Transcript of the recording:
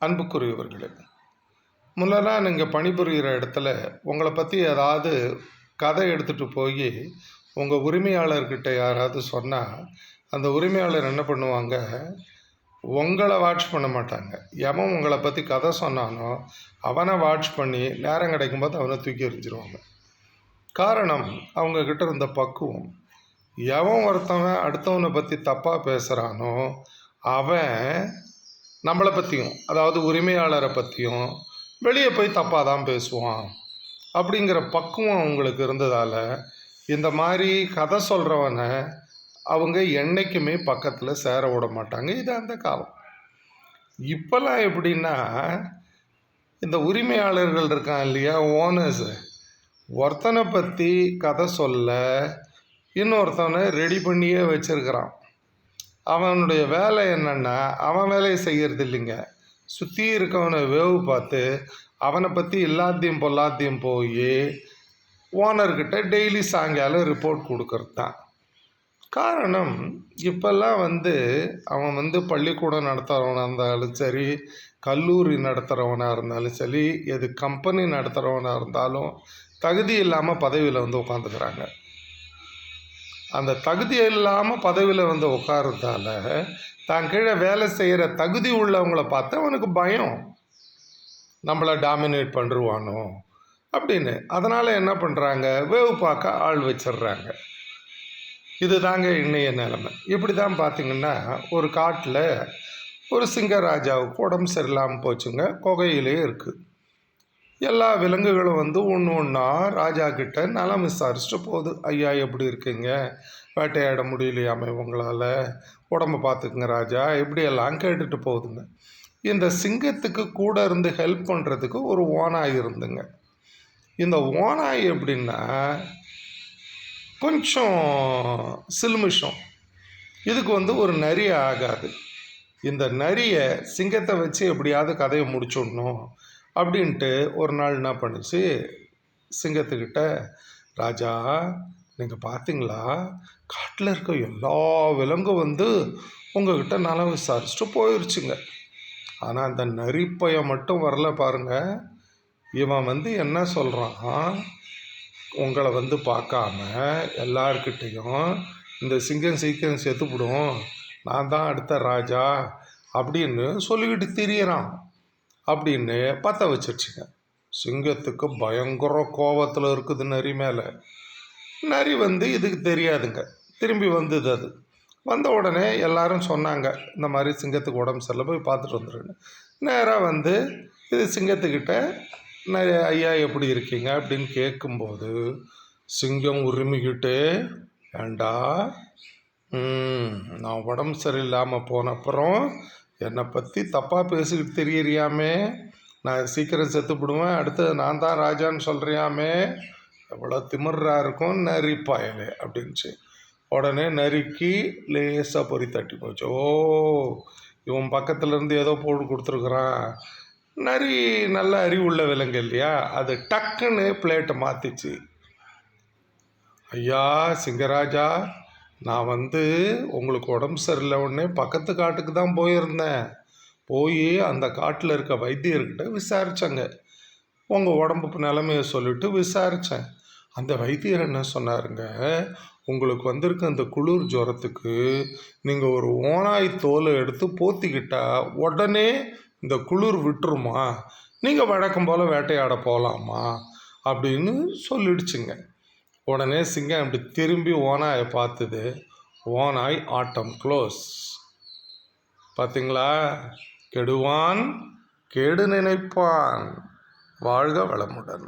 அன்புக்குரியவர்களே முன்னெல்லாம் நீங்கள் பணிபுரிகிற இடத்துல உங்களை பற்றி ஏதாவது கதை எடுத்துகிட்டு போய் உங்கள் உரிமையாளர்கிட்ட யாராவது சொன்னால் அந்த உரிமையாளர் என்ன பண்ணுவாங்க? உங்களை வாட்ச் பண்ண மாட்டாங்க. எவன் உங்களை பற்றி கதை சொன்னானோ அவனை வாட்ச் பண்ணி நேரம் கிடைக்கும்போது அவனை தூக்கி எறிஞ்சிருவாங்க. காரணம் அவங்கக்கிட்ட இருந்த பக்குவம். எவன் ஒருத்தவன் அடுத்தவனை பற்றி தப்பாக பேசுகிறானோ அவன் நம்மளை பற்றியும் அதாவது உரிமையாளரை பற்றியும் வெளியே போய் தப்பாக தான் பேசுவான். அப்படிங்கிற பக்குவம் அவங்களுக்கு இருந்ததால் இந்த மாதிரி கதை சொல்கிறவனை அவங்க என்றைக்குமே பக்கத்தில் சேர விட மாட்டாங்க. இது அந்த காலம். இப்போல்லாம் எப்படின்னா இந்த உரிமையாளர்கள் இருக்கான் இல்லையா ஓனர்ஸு ஒருத்தனை பற்றி கதை சொல்ல இன்னொருத்தவனை ரெடி பண்ணியே வச்சுருக்கிறான். அவனுடைய வேலை என்னென்னா அவன் வேலையை செய்கிறது இல்லைங்க. சுற்றி இருக்கவனை வேவு பார்த்து அவனை பற்றி எல்லாத்தையும் பொல்லாத்தையும் போய் ஓனர்கிட்ட டெய்லி சாயங்காலம் ரிப்போர்ட் கொடுக்கறது தான் காரணம் இப்போல்லாம் வந்து அவன் வந்து பள்ளிக்கூடம் நடத்துகிறவனாக இருந்தாலும் சரி கல்லூரி நடத்துகிறவனாக இருந்தாலும் சரி எது கம்பெனி நடத்துகிறவனாக இருந்தாலும் தகுதி இல்லாமல் பதவியில் வந்து உட்காந்துக்கிறாங்க அந்த தகுதி இல்லாமல் பதவியில் வந்து உட்காரதால தான் கீழே வேலை செய்கிற தகுதி உள்ளவங்கள பார்த்து அவனுக்கு பயம். நம்மளை டாமினேட் பண்ணிருவானோ அப்படின்னு. அதனால் என்ன பண்ணுறாங்க வேவு பார்க்க ஆள் வச்சிடுறாங்க இது தாங்க இன்னைய நிலைமை. இப்படி தான் பார்த்தீங்கன்னா ஒரு காட்டில் ஒரு சிங்கராஜாவுக்கு உடம்பு சரியில்லாமல் போச்சுங்க. குகையிலே இருக்குது எல்லா விலங்குகளும் வந்து ஒன்று ஒன்றா ராஜா கிட்ட நலம் விசாரிச்சுட்டு போகுது. ஐயா எப்படி இருக்கீங்க? வேட்டையாட முடியலையாமே உங்களால்? உடம்ப பார்த்துக்குங்க ராஜா. இப்படியெல்லாம் கேட்டுட்டு போகுதுங்க. இந்த சிங்கத்துக்கு கூட இருந்து ஹெல்ப் பண்ணுறதுக்கு ஒரு ஓனாய் இருந்துங்க. இந்த ஓனாய் எப்படின்னா கொஞ்சம் சிலுமிஷம். இதுக்கு வந்து ஒரு நரி ஆகாது. இந்த நரியை சிங்கத்தை வச்சு எப்படியாவது கதையை முடிச்சுடணும். அப்படின்ட்டு ஒரு நாள் என்ன பண்ணுச்சு? சிங்கத்துக்கிட்ட ராஜா நீங்கள் பார்த்தீங்களா? காட்டில் இருக்க எல்லா விலங்கும் வந்து உங்ககிட்ட நலம் விசாரிச்சுட்டு போயிடுச்சுங்க ஆனால் அந்த நரிப்பைய மட்டும் வரல பாருங்க. இவன் வந்து என்ன சொல்கிறான் உங்களை வந்து பார்க்காம எல்லார்கிட்டேயும் இந்த சிங்கம் சீக்கிரம் செத்துப்பிடும் நான் தான் அடுத்த ராஜா அப்படின்னு சொல்லிக்கிட்டு திரியறான். அப்படின்னு பற்ற வச்சிருச்சுங்க. சிங்கத்துக்கு பயங்கர கோவத்தில் இருக்குது நரி மேலே. நரி வந்து இதுக்கு தெரியாதுங்க. திரும்பி வந்தது அது. வந்த உடனே எல்லாரும் சொன்னாங்க இந்த மாதிரி சிங்கத்துக்கு உடம்பு சரியில்லை போய் பார்த்துட்டு வந்துருன்னு. நேராக வந்து இது சிங்கத்துக்கிட்ட நிறைய ஐயா எப்படி இருக்கீங்க? அப்படின்னு கேட்கும்போது சிங்கம் உரிமிக்கிட்டு ஏண்டா? நான் உடம்பு சரியில்லாமல் போன அப்புறம் என்னை பற்றி தப்பாக பேசிக்கிட்டு தெரியறியாமே? நான் சீக்கிரம் செத்துப்பிடுவேன் அடுத்தது நான் தான் ராஜான்னு சொல்கிறியாமே எவ்வளோ திமிர்றா இருக்கும் நரி அப்படின்ச்சு உடனே நரிக்கு லேசாக பொறி தட்டி போச்சு. ஓ இவன் பக்கத்துலேருந்து ஏதோ போட்டு கொடுத்துருக்குறான். நரி நல்ல அறிவுள்ள விலங்கு இல்லையா? அது டக்குன்னு பிளேட்டை மாற்றிச்சு ஐயா சிங்கராஜா நான் வந்து உங்களுக்கு உடம்பு சரியில்லை உடனே பக்கத்து காட்டுக்கு தான் போயிருந்தேன். போய் அந்த காட்டில் இருக்க வைத்தியர்கிட்ட விசாரித்தேங்க உங்கள் உடம்பு நிலமைய சொல்லிட்டு விசாரித்தேன் அந்த வைத்தியர் என்ன சொன்னாருங்க உங்களுக்கு வந்திருக்க அந்த குளிர் ஜுரத்துக்கு நீங்கள் ஒரு ஓனாய் தோலை எடுத்து போத்திக்கிட்டா உடனே இந்த குளிர் விட்டுருமா? நீங்கள் வழக்கம் போல் வேட்டையாட போகலாமா அப்படின்னு சொல்லிடுச்சுங்க. உடனே சிங்கம் அப்படி திரும்பி ஓனாயை பார்த்தது. ஓனாய் ஆட்டம் க்ளோஸ் பார்த்தீங்களா கெடுவான் கெடு நினைப்பான். வாழ்க வளமுடன்.